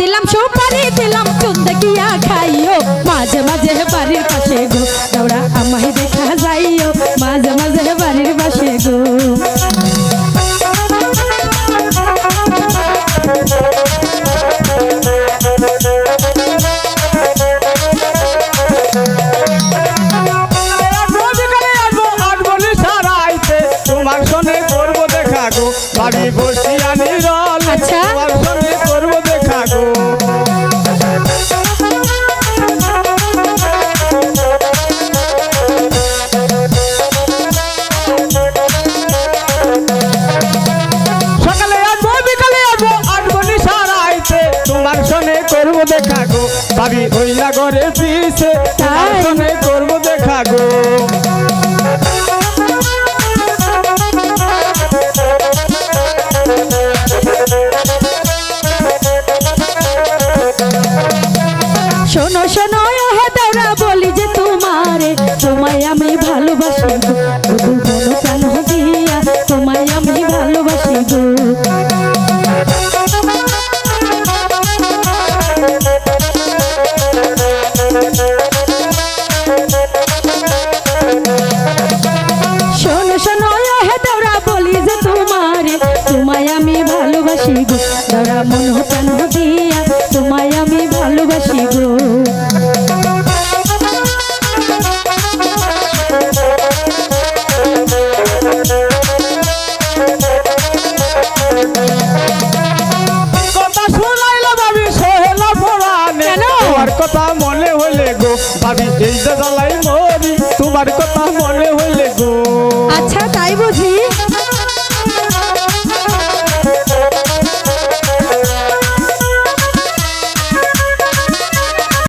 দিলাম, সুপারি দিলাম চুন দেখিয়া খাইও। মাঝে মাঝে বাড়ির পাশে গো, দৌড়া আমায় দেখা যাইও। মাঝে মাঝে বাড়ির পাশে গো। তোমার সনে করব দেখা গো। ভাবি ওই না ঘরে পিছে গো দৌড়া মন প্রাণ দিয়া তোমায় আমি ভালোবাসি গো। কথা মনে হলে গো ভাবি এই যে জ্বালাই মরি। তোমার কথা